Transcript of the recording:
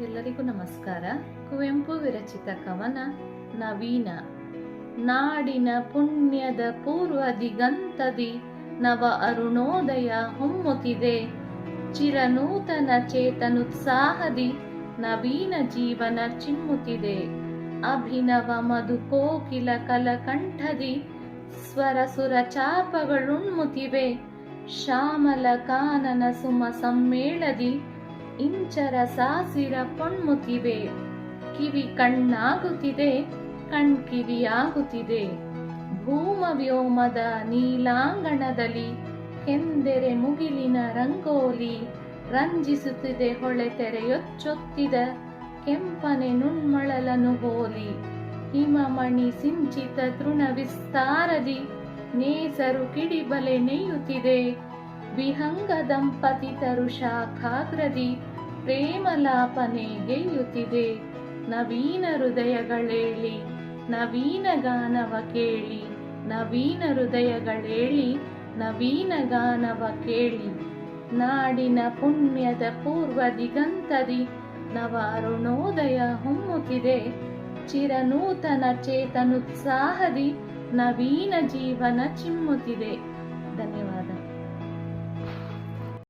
ಎಲ್ಲರಿಗೂ ನಮಸ್ಕಾರ. ಕುವೆಂಪು ವಿರಚಿತ ಕವನ ನವೀನ. ನಾಡಿನ ಪುಣ್ಯದ ಪೂರ್ವ ದಿಗಂತದಿ ನವ ಅರುಣೋದಯ ಹೊಮ್ಮುತ್ತಿದೆ. ಚಿರನೂತನ ಚೇತನುತ್ಸಾಹದಿ ನವೀನ ಜೀವನ ಚಿಮ್ಮುತ್ತಿದೆ. ಅಭಿನವ ಮಧು ಕೋಕಿಲ ಕಲಕಂಠದಿ ಸ್ವರ ಸುರ ಚಾಪಗಳುಣ್ಮುತ್ತಿವೆ. ಶ್ಯಾಮಲ ಕಾನನ ಸುಮ ಸಮ್ಮೇಳದಿ ಇಂಚರ ಸಾಸಿರ ಪೊಣ್ಮುತ್ತಿವೆ ಕಿವಿ ಕಣ್ಣಾಗುತ್ತಿದೆ ಕಣ್ಕಿವಿಯಾಗುತ್ತಿದೆ ಭೂಮ ವ್ಯೋಮದ ನೀಲಾಂಗಣದಲ್ಲಿ ಕೆಂದೆರೆ ಮುಗಿಲಿನ ರಂಗೋಲಿ ರಂಜಿಸುತ್ತಿದೆ, ಹೊಳೆ ತೆರೆಯೊಚ್ಚೊತ್ತಿದ ಕೆಂಪನೆ ನುಣ್ಮಳಲನು ಹೋಲಿ. ಹಿಮಮಣಿ ಸಿಂಚಿತ ತೃಣ ವಿಸ್ತಾರದಿ ನೇಸರು ಕಿಡಿಬಲೆ ನೆಯ್ಯುತ್ತಿದೆ. ವಿಹಂಗ ದಂಪತಿ ತರು ಶಾಖಾಗ್ರದಿ ಪ್ರೇಮಲಾಪನೆ ಗೆಯ್ಯುತ್ತಿದೆ. ನವೀನ ಹೃದಯಗಳೇಳಿ, ನವೀನ ಗಾನವ ಕೇಳಿ, ನವೀನ ಹೃದಯಗಳೇಳಿ, ನವೀನ ಗಾನವ ಕೇಳಿ. ನಾಡಿನ ಪುಣ್ಯದ ಪೂರ್ವ ದಿಗಂತದಿ ನವ ಅರುಣೋದಯ ಹೊಮ್ಮುತ್ತಿದೆ ಚಿರನೂತನ ಚೇತನುತ್ಸಾಹದಿ ನವೀನ ಜೀವನ ಚಿಮ್ಮುತ್ತಿದೆ. ಧನ್ಯವಾದ.